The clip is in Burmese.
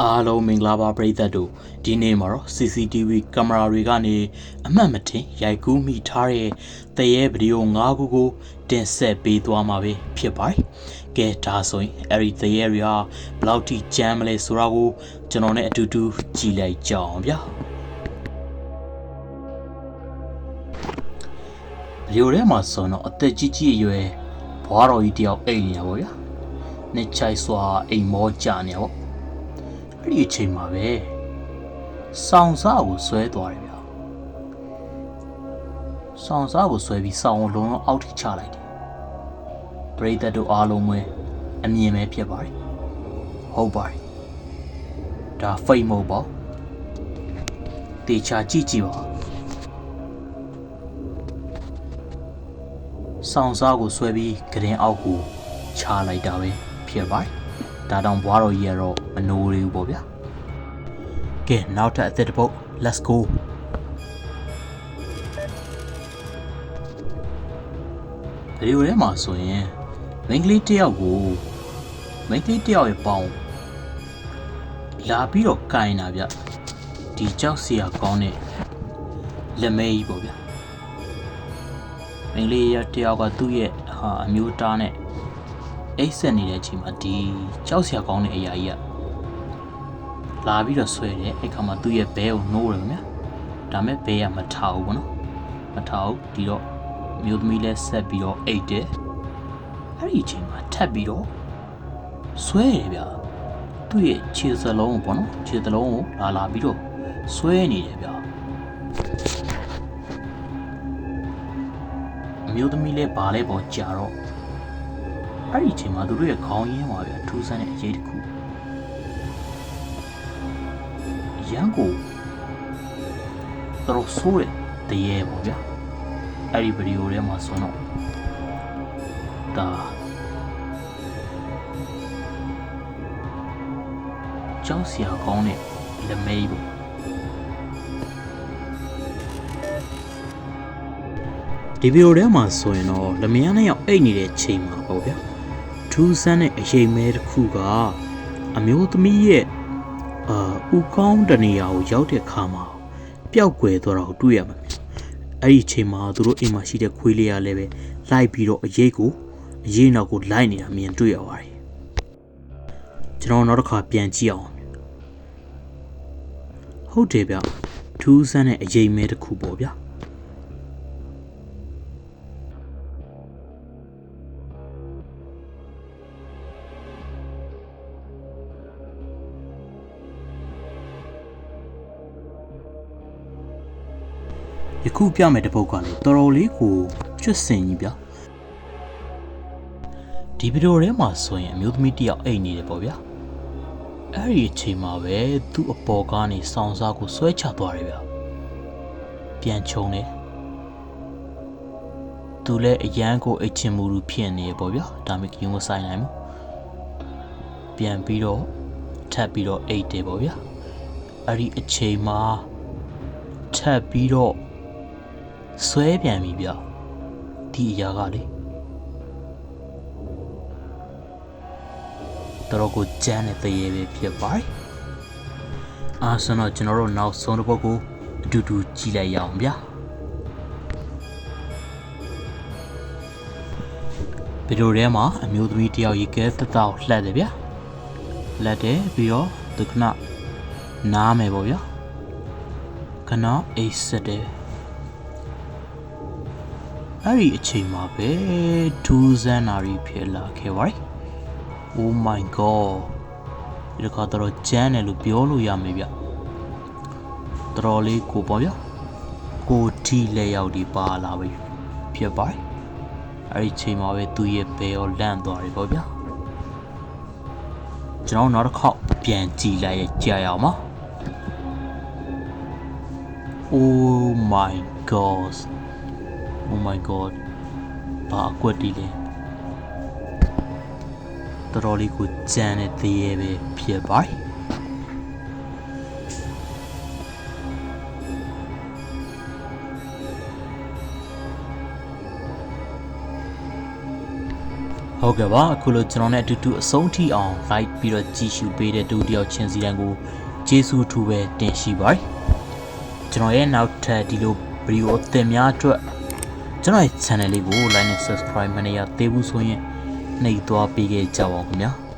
အားလုံးမင်္ဂလာပါပရိသတ်တို့ဒီနေ့မှာတော့ CCTV ကင်မရာတွေကနေအမှတ်မထင်ရိုက်ကူးမိထားတဲ့တရေဗီဒီယို၅ခုကိုတင်ဆက်ပေးသွားမှာပဲဖြစ်ပါတယ်။ကဲဒါဆိုရင်အဲ့ဒီတရေတွေဟာဘယ်လောက်ထိကြမ်းမလဲဆိုတာကိုကျွန်တော်နဲ့အတူတူကြည့်လိုက်ကြအောင်ဗျာ။ဗီဒီယိုထဲမှာဆိုတော့အသက်ကြီးကြီးအရွယ်ဘွားတော်ကြီးတယောက်အိတ်နေတာပေါ့ဗျာ။နှစ်ချိုက်စွာအိမ်မောကြနေတာပေါ့ အဲ့ဒီအချိန်မှာပဲဆောင်းစားကိုဆွဲသွားတယ်ဗျာဆောင်းစားကိုဆွဲပြီးဆောင်းကိုလုံးလုံးအောက်ထိချလိုက်တယ်ပရိသတ်တို့အားလုံးပဲအမြင်ပဲဖြစ်ပါတယ်ဟုတ်ပါတယ်ဒါဖိတ်မဟုတ်ပါတေချာကြည့်ကြည့်ပါဆောင်းစားကိုဆွဲပြီးကရင်အောက်ကိုချလိုက်တာပဲဖြစ်ပါတယ် ဒါတောင်ဘွားတော်ကြီးကတော့မနိုးရဘူးပေါ့ဗျာကဲနောက်ထပ်အသက်တစ်ပုတ် let's go ဗီဒီယိုထဲမှာဆိုရင်မိန်းကလေးတစ်ယောက်ကိုမိန်းကလေးတစ်ယောက်ရဲ့ပေါင်လာပြီးတော့ကင်တာဗျဒီကြောက်စရာကောင်းတဲ့လက်မဲကြီးပေါ့ဗျမိန်းကလေးရတစ်ယောက်ကသူ့ရဲ့ဟာအမျိုးသားနဲ့ အိတ်ဆက်နေတဲ့အချိန်မှာဒီကြောက်စရာကောင်းတဲ့အရာကြီးကလာပြီးတော့ဆွဲတယ်အဲ့ခါမှာသူ့ရဲ့ဘဲကိုနှိုးတယ်ခင်ဗျာဒါမဲ့ဘဲကမထားဘူးပေါ့နော်မထားဘူးဒီတော့မျိုးသမီးလဲဆက်ပြီးတော့အိတ်တယ်အဲ့ဒီအချိန်မှာထပ်ပြီးတော့ဆွဲတယ်ဗျာသူ့ရဲ့ခြေစလုံးကိုပေါ့နော်ခြေစလုံးကိုလာလာပြီးတော့ဆွဲနေတယ်ဗျာအမျိုးသမီးလဲဘာလဲပေါ့ကြာတော့ အဲ့ဒီအချိန်မှာသူတို့ရဲ့ခေါင်းရင်းမှာဗျထူးဆန်းတဲ့အရေးတစ်ခုရန်ကိုတော်ဆိုးတဲ့တရေပေါ့ဗျာအဲ့ဒီဗီဒီယိုထဲမှာဆိုတော့ဒါကြောက်စရာကောင်းတဲ့လက်မေးပေါ့ဒီဗီဒီယိုထဲမှာဆိုရင်တော့လမယားနှစ်ယောက်အိတ်နေတဲ့ချိန်မှာပေါ့ဗျာထူး ဆန်းတဲ့အရေးမဲတစ်ခုကအမျိုးသမီးရဲ့အာဥကောင်းတနေရာကိုရောက်တဲ့ခါမှာပျောက်ကွယ်သွားတာကိုတွေ့ရမှာအဲ့ဒီအချိန်မှာသူတို့အိမ်မှာရှိတဲ့ခွေးလေးကလည်းပဲလိုက်ပြီးတော့အရေးကိုအရေးနောက်ကိုလိုက်နေတာမြင်တွေ့ရပါတယ်ကျွန်တော်နောက်တစ်ခါပြန်ကြည့်အောင်ဟုတ်တယ်ဗျထူးဆန်းတဲ့အရေးမဲတစ်ခုပေါ့ဗျာ ယခုပြမယ်တဲ့ပုတ်ကလည်းတော်တော်လေးကိုကျွတ်စင်ကြီးဗျာဒီဗီဒီယိုထဲမှာဆိုရင်အမျိုးသမီးတစ်ယောက်အိတ်နေတယ်ပေါ့ဗျာအဲ့ဒီအချိန်မှာပဲသူ့အပေါ်ကနေဆောင်းစားကိုဆွဲချသွားတယ်ဗျာပြန်ချုံတယ်သူလည်းအရန်ကိုအိတ်ချင်မှုလူဖြစ်နေရပေါ့ဗျာဒါမှမဟုတ်မဆိုင်နိုင်ဘူးပြန်ပြီးတော့ထပ်ပြီးတော့အိတ်တယ်ပေါ့ဗျာအဲ့ဒီအချိန်မှာထပ်ပြီးတော့ ဆွဲပြန်ပြီဗျဒီအရာကလေတော်ကိုကြမ်းတဲ့တရေပဲဖြစ်ပါတယ်အာဆိုတော့ကျွန်တော်တို့နောက်ဆုံးတစ်ပုတ်ကိုအတူတူကြည့်လိုက်ရအောင်ဗျာဗီဒီယိုထဲမှာအမျိုးသမီးတယောက်ရေကဲတတောက်လှက်တယ်ဗျာလက်တယ်ပြီးတော့သူကနနားမယ်ပေါ့ဗျာခဏအိတ်ဆက်တယ် အဲ့ဒီအချိန်မှာပဲဒူးစန်းနာရီဖြစ်လာခဲ့ပါတယ်။ Oh my god ဒီကတော့တော့ကျန်းတယ်လို့ပြောလို့ရမယ်ဗျ။တော်တော်လေးကိုပေါ့ဗျာ။ကိုတီလက်ရောက်ဒီပါလာပြီဖြစ်ပါတယ်။အဲ့ဒီအချိန်မှာပဲသူ့ရဲ့ဘဲရောလန့်သွားတယ်ပေါ့ဗျာ။ကျွန်တော်နောက်တစ်ခေါက်ပြန်ကြည့်လိုက်ရကြရအောင်ပါ။ Oh my god Oh my god ဘာအကွက်တီးလဲတော်တော်လေးကိုကြမ်းတဲ့သေးရပဲဖြစ်ပါဟုတ်ကဲ့ပါအခုလိုကျွန်တော်နဲ့အတူတူအဆုံးထိအောင် like ပြီးတော့ကြည့်ရှုပေးတဲ့ဒုတိယချင်းစီတိုင်းကိုကျေးဇူးထူပဲတင်ရှိပါတယ်ကျွန်တော်ရဲ့နောက်ထပ်ဒီလိုဗီဒီယိုအသစ်များအတွက် ကျွန်တော်ရဲ့ channel လေးကို like နဲ့ subscribe မနေရသေးဘူးဆိုရင်နှိပ်သွားပေးခဲ့ကြပါဦးခင်ဗျာ။